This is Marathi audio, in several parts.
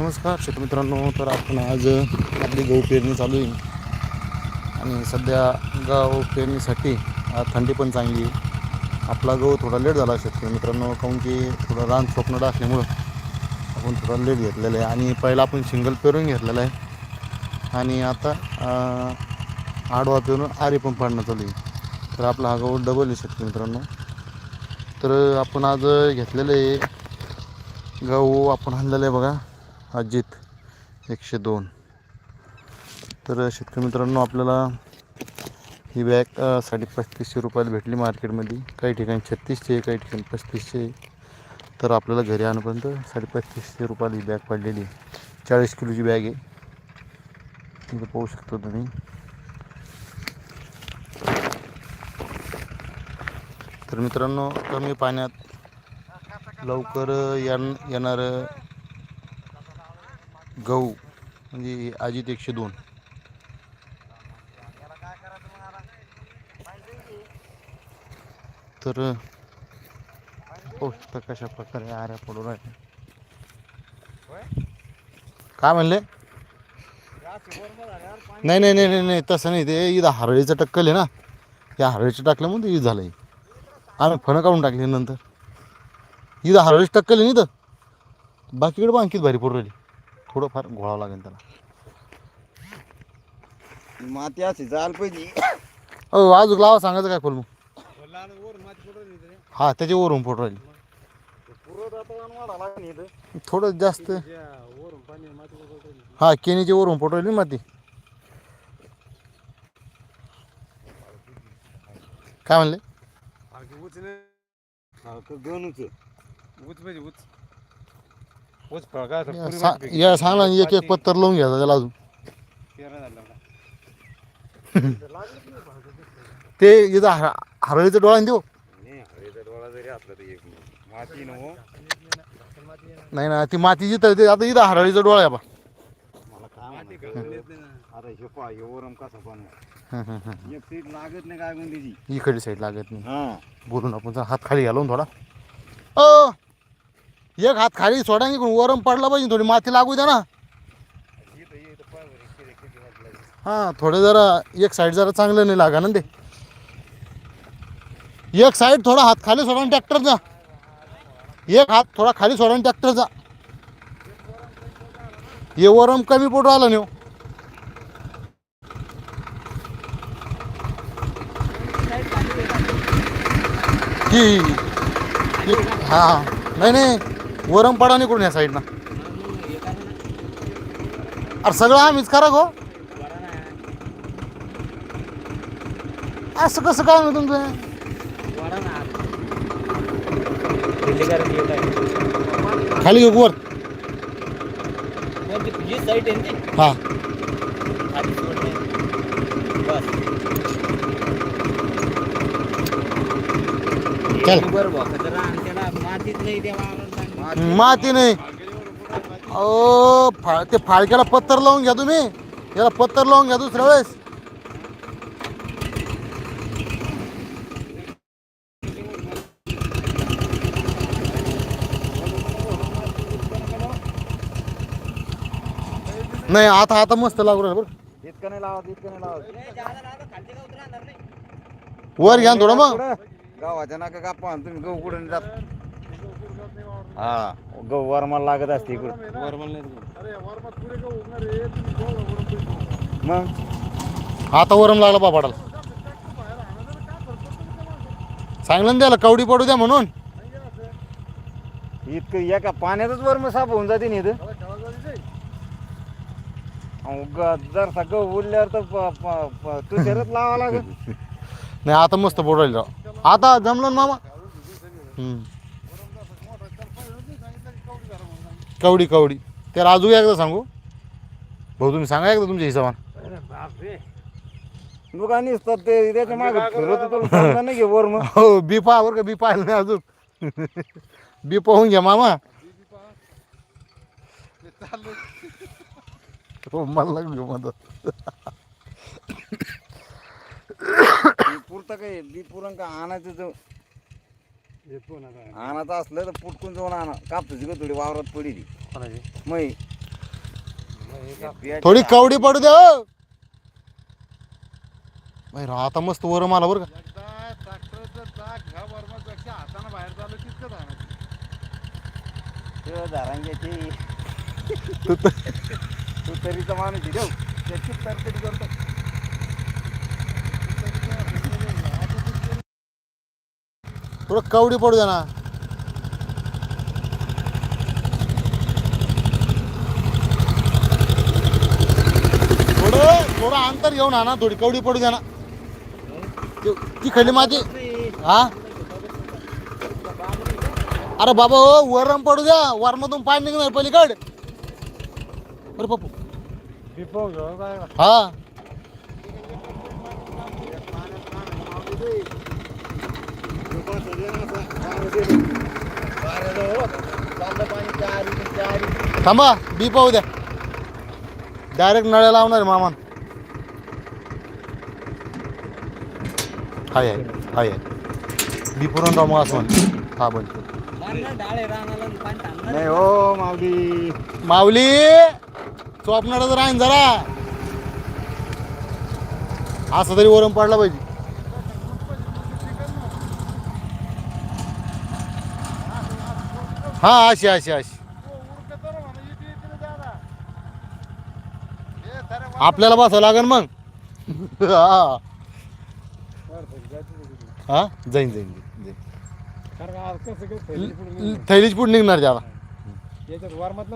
नमस्कार शेतमित्रांनो तर आपण आज आपली गहू पेरणी चालू आहे. आणि सध्या गहू पेरणीसाठी थंडी पण चांगली आपला गहू थोडा लेट झाला शेतकरी मित्रांनो काहून की थोडं रान स्वप्न असल्यामुळं आपण थोडा लेट घेतलेला आहे. आणि पहिला आपण सिंगल पेरून घेतलेला आहे. आणि आता आडवा पेरून आरी पण पाडणं चालू आहे. तर आपला हा गहू डबल आहे शेतकरी मित्रांनो. तर आपण आज घेतलेलं आहे गहू आपण आणलेलं आहे बघा. अजित एकशे दोन. तर शेतकरी मित्रांनो आपल्याला ही बॅग साडे पस्तीसशे रुपयाला भेटली मार्केटमध्ये. काही ठिकाणी छत्तीसशे आहे, काही ठिकाणी पस्तीसशे. आहे. तर आपल्याला घरी आणपर्यंत साडे पस्तीसशे रुपयाला ही बॅग पडलेली आहे. चाळीस किलोची बॅग आहे. इथं पाहू शकतो तुम्ही. तर मित्रांनो कमी पाण्यात लवकर येण येणारं गहू म्हणजे अजित एकशे दोन. तर हो कशा प्रकारे आऱ्या पडू राहिले काय म्हणले? नाही नाही नाही नाही नाही तसं नाही ते इथं हरळीचं टक्कल आहे ना. त्या हरळीचं टाकल्यामुळे ते झालं आहे आम्ही फणं काढून टाकली नंतर. इथं हरळीच टक्कल आहे ना इथं. बाकीकडे पण आणखीच भारी पडू राहिली. थोडंफार घोळावं लागेल त्याला. माती अशी जायला पाहिजे अहो अजून लावा सांगायचं काय खोल मग हा त्याच्यावरून फोटो राहील. थोडं जास्त. हा केनीच्या वरून फोटो राहील माती. काय म्हणले? गणूच उच म्हणजे उच. उच फळ काय असं या पुरी सा- माती या सांगा ना एक एक पत्तर लावून घ्यायचा त्याला अजून पेरणं झालं का? ते इथं हर हरळीचं डोळा देऊ नाही हवेचा डोळा जरी असला तर एक माती नको नाही ना ती माती जिथं ते आता इथं हरळीचा डोळा आहे बा मला काय म्हणायचं? आता हे पा हे। ओरम कसा पण एक सीट लागत नाही काय म्हणते ती इकडे साईड लागत नाही। हा। बोलून आपण जरा हात खाली घालून थोडा। अ एक हात खाली सोडा निघून वरम पडला पाहिजे थोडी माती लागू द्या ना. हां थोडं जरा एक साईड जरा चांगलं नाही लागा ना ते. एक साईड थोडा हात खाली सोडा ट्रॅक्टरचा एक हात थोडा खाली सोडा ट्रॅक्टरचा हे वरम कमी पोटू आला नाही हो. हा. नाही नाही. वरम पडा नाही या साईडनं अरे सगळं आम्हीच करा गो. असं कसं काय ना तुमचं खाली घेऊ वर. साईट हा. चल. बरोबर आणि त्याला मातीत नाही तेव्हा माती नाही अहो फा ते फाळक्याला पत्तर लावून घ्या तुम्ही. याला पत्तर लावून घ्या दुसऱ्या वेळेस. नाही आता आता मस्त लागू राहिलं बरं. इतकं नाही लावत इतकं नाही लावत. वर घ्या ना थोडं मग. गावाच्या नाका कापा तुम्ही गहू कुठं जात हा. गहू वरमाला लागत असते इकडं. वरमल नाही मग? आता वरम लागला बापाडाला सांगलं ना त्याला कवडी पडू द्या म्हणून. इतकं एका पाण्यातच वरम साफ होऊन जाते ना इथं. अहो, ग- जर सगळं उरल्यावर तर प- प- प- तू शरत लावा लागत नाही आता मस्त राहिलं आता जमलं ना मामा? हम्म. कवडी कवडी. ते राजू एकदा सांगू. भाऊ तुम्ही सांगा एकदा तुमच्या हिशोबान. दुकानी असतात ते त्याच्यामागे फिरत तुला समजा नाही घे वर मग हो बी पहा बरं का बी पाहिलं नाही अजून. बी पाहून घ्या मामा. हो मला घेऊ मदत. पुरतं काय बी पुरण का आणायचं तर आणायचं असलं तर पुटकून जाऊन आणा. कापसाची का थोडी वावरात पडी ती मग थोडी कवडी पडू द्या हो. बाई, रा- आता मस्त वर मला बरं का. एकदा ट्रॅक्टरचं चाक ह्या वरमापेक्षा हातानं बाहेर झालं तितकं तो तरीचा माणूस आहे. देऊ त्याची तरतरी करतो. थोडं कवडी पडू द्या ना. थोडं थोडं अंतर घेऊन आणा थोडी कवडी पडू द्या ना. ती- ती खली माझी हा? अरे बाबा हो वरम पडू द्या. वरमधून पाणी निघणार पलीकड. अरे बापू हा. थांबा बी पाहू द्या. डायरेक्ट नळ्या लावणार मामान. हाय आहे हाय आहे बी पुरण राव मग असं हा थांबणार नाही हो माऊली. माऊली चोपणारच राहीन जरा. असं तरी वरून पडला पाहिजे. हा अशी अशी अशी. आपल्याला बसावं लागेल मग. हा. हा? जाईन जाईन जाईन थैलीच पुढे निघणार त्याला. याच्यात वारमत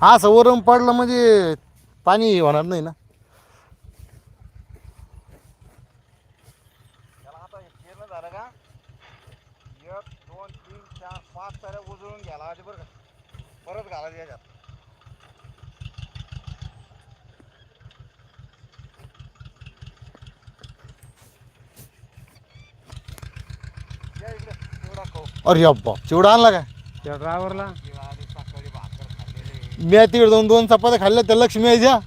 हा सवरून पडलं म्हणजे पाणी होणार नाही ना त्याला आता हे केलं झालं का एक दोन तीन चार पाच ताऱ्या उजळून घ्यायला आधी बरं का? परत घालायचं याच्यात. अरे अब्बा चिवडा आणला काय? त्या ड्रायव्हरला? मी तिकडे जाऊन दोन चपात्या खाल्ल्या त्या लक्ष्मी यायच्या.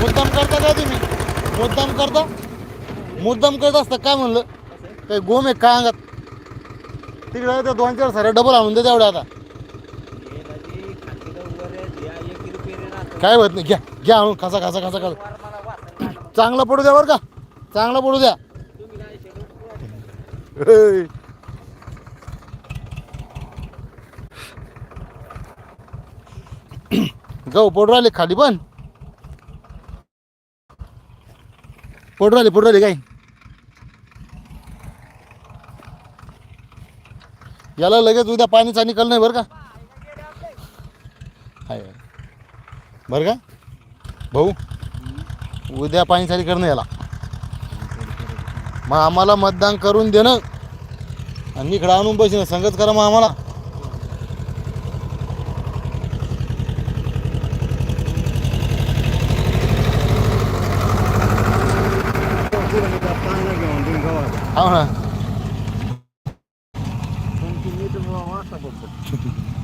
मुद्दाम करता का तुम्ही मुद्दाम करता मुद्दाम करत असता काय म्हणलं? काय गोम आहे काय अंगात? तिकडे त्या दोन चार साऱ्या डबल आणून दे तेवढ्या आता. काय होत नाही घ्या घ्या आणून खासा खासा खासा खासा चांगला पडू द्या बरं का? चांगला पडू द्या. गहू पडू राहिले खाली पण. पडू राहिले पडू राहिले काय? याला लगेच उद्या पाणीचा निकाल नाही बरं का? आहे बरं का? भाऊ उद्या पाणी चाली करणं याला. मग आम्हाला मतदान करून देणं आणि इकडं आणून बसणं संगत करा मग आम्हाला. हा हो ना. কাপড় পরি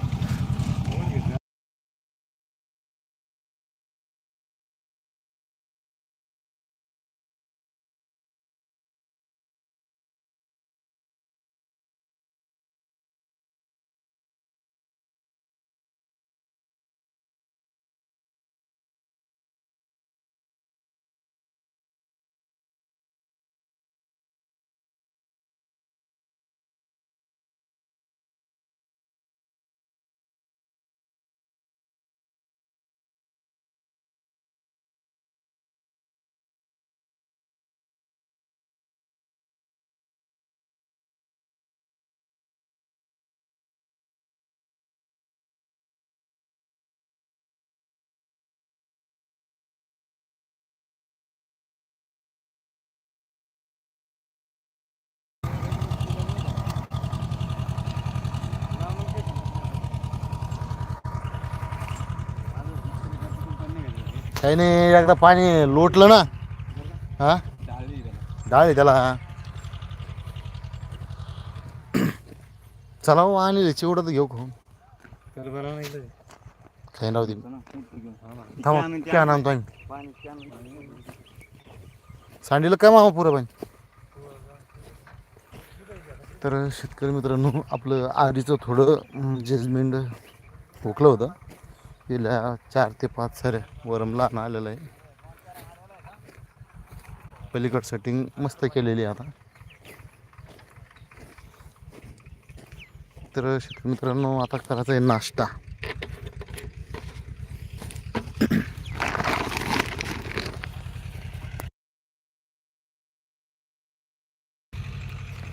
काही नाही एकदा पाणी लोटलं ना हा? डाळ आहे त्याला चला हो आणि चिवडा तर घेऊ खाऊन. काही राहू दे. थांबा क्या सांडीला काय मामा पुरं पाणी? तर शेतकरी मित्रांनो आपलं आधीचं थोडं जजमेंट हुकलं होतं. गेल्या चार ते पाच साऱ्या वरम लहान आलेलं आहे. पलीकड सेटिंग मस्त केलेली आहे आता. तर मित्रांनो आता करायचा आहे नाश्ता.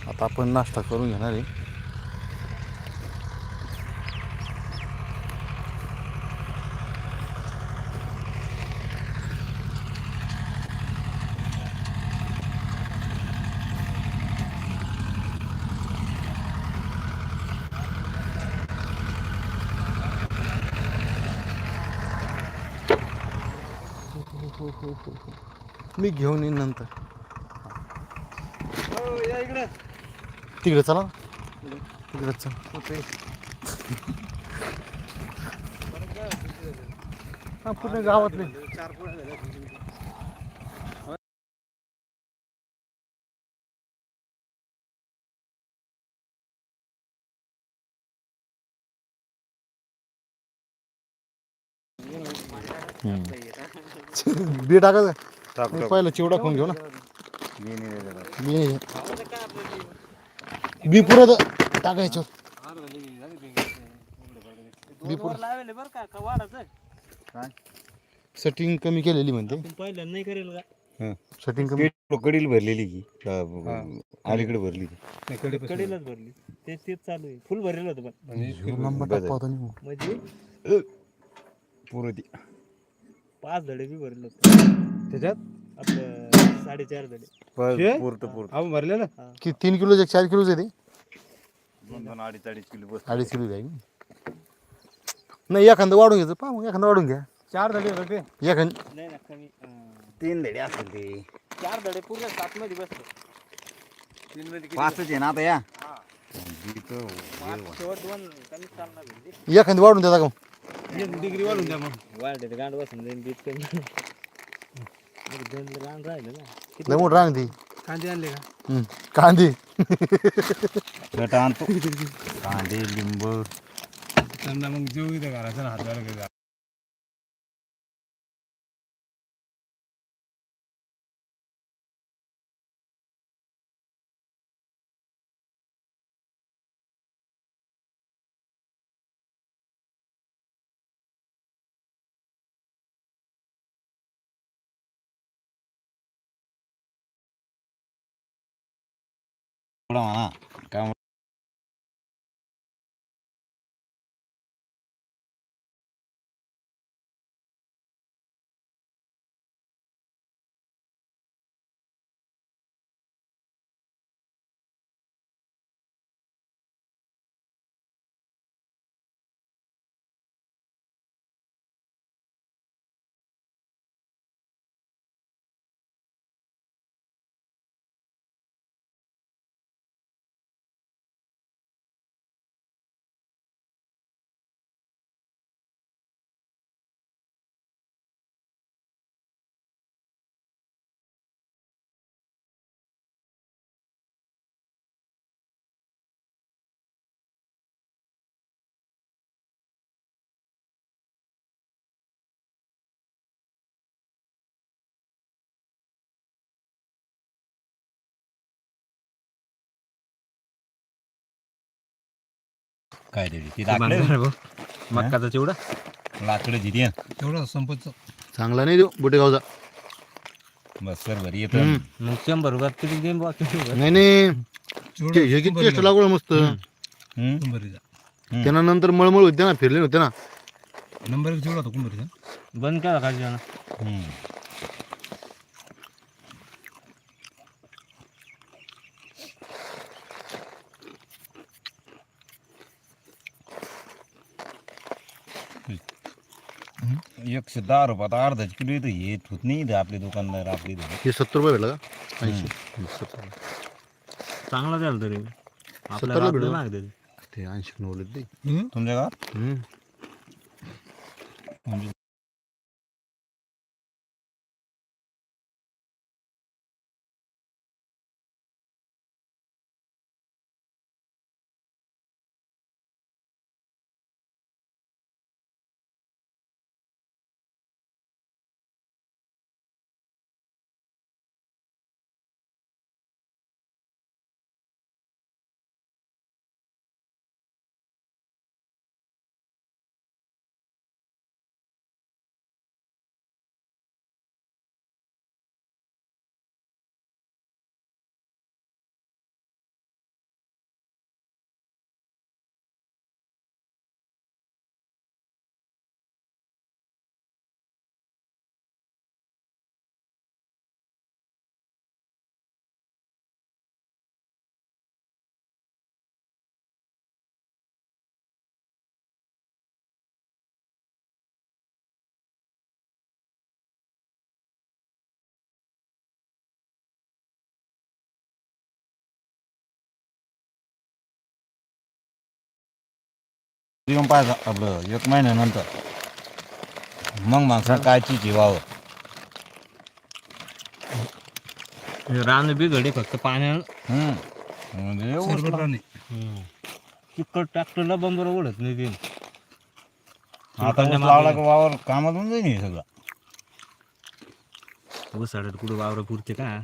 आता आपण नाश्ता करून घेणार आहे. मी घेऊन येईन नंतर. तिकडे चला. तिकडे चल. हा पूर्ण गावातले. बी टाकायचं? मी पहिलं चिवडा खाऊन घेऊ ना. बी बी पुरं टाकायचं बी पुरं लावेल बरं का का वाढायचं सेटिंग कमी केलेली म्हणते. पहिलं नाही करेल का? सेटिंग कमी कडील भरलेली की? अलीकडे भरली की. कडीलाच भरली. तेच तेच चालू आहे. फुल भरलेलं होतं पण. नंबर. म्हणजे? पुरं ती. पाच धडे बी भरले होते. त्याच्यात? आपलं साडेचार धडे. हे? पुरतं पुरतं. आपण भरलेलं कि तीन किलो चार किलोच आहे ते? दोन दोन अडीच अडीच किलो बस अडीच किलो आहे नाही एखादं वाढून घ्यायचं. पहा मग एखादं वाढून घ्या. चार झाले होते एखाद नाही ना कमी अं, तीन धडे असेल ते. चार धडे पूर्ण सात मध्ये बसले. तीन मध्ये पाचच आहे ना आता या? पाच शेवट दोन कमी चालणार एखादी वाढून देता का डिग्री वाढून द्या मग. वाढले गांड बसून जाईन बीत कमी अरे दोन गांड राहिले ना. किती लय मोठं रांग ती. कांदे आणले का? हम्म. कांदी. कट आणतो. कांदे लिंब. त्यांना मग जेव इथं घराचं ना हातवायला घरी थोडा म्हणा काय तरी ती लाकडं मक्काचा चिवडा. लाकडं जिथे तेवढं संपत चांगला नाही देऊ बुटेगावचा. बस सर बरी येत. मग शंभर रुपयात बॉ किती भर? नाही नाही. ते हे किती टेस्ट लागवड मस्त. त्यांना नंतर मळमळ होते ना फिरले होते ना नंबर चिवडा होता कुंभारीचा. बंद केला का जेवण? एकशे दहा रुपयात अर्धाच किलो इथं येत होत नाही इथं आपले दुकानदार आपले इथं. हे सत्तर रुपये भेटलं का? ऐंशी. सत्तर. रुपये. चांगला द्याल तरी. सत्तरला आपल्याला भेटू. तरी ते. ऐंशी नव्वद ते. तुमच्या गावात? हम्म. येऊन पाहिजे आपलं एक महिन्यानंतर. मग माणसा काय चिची वावं. रान बिघडे फक्त पाण्यानं. हम्म. म्हणजे एवढं चिकट ट्रॅक्टरला बंबर ओढत नाही ते. आता ऊस लावला का वावर कामात होऊन जाईल हे सगळं. उसाडत कुठं वावर पुरते का?